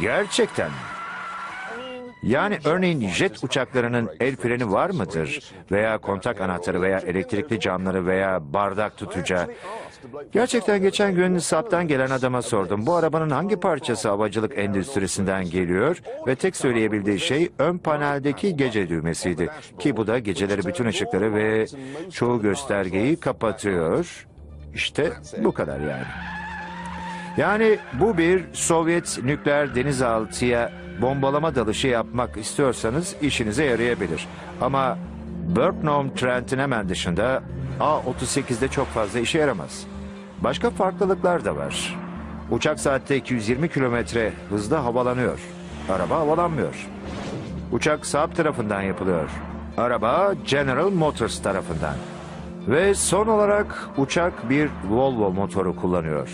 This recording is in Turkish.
Gerçekten mi? Yani örneğin jet uçaklarının el freni var mıdır? Veya kontak anahtarı veya elektrikli camları veya bardak tutacağı. Gerçekten geçen gün SAP'tan gelen adama sordum. Bu arabanın hangi parçası havacılık endüstrisinden geliyor? Ve tek söyleyebildiği şey ön paneldeki gece düğmesiydi. Ki bu da geceleri bütün ışıkları ve çoğu göstergeyi kapatıyor. İşte bu kadar yani. Yani bu bir Sovyet nükleer denizaltıya bombalama dalışı yapmak istiyorsanız işinize yarayabilir. Ama Berknom Trent'in hemen dışında A-38'de çok fazla işe yaramaz. Başka farklılıklar da var. Uçak saatte 220 kilometre hızla havalanıyor. Araba havalanmıyor. Uçak Saab tarafından yapılıyor. Araba General Motors tarafından. Ve son olarak uçak bir Volvo motoru kullanıyor.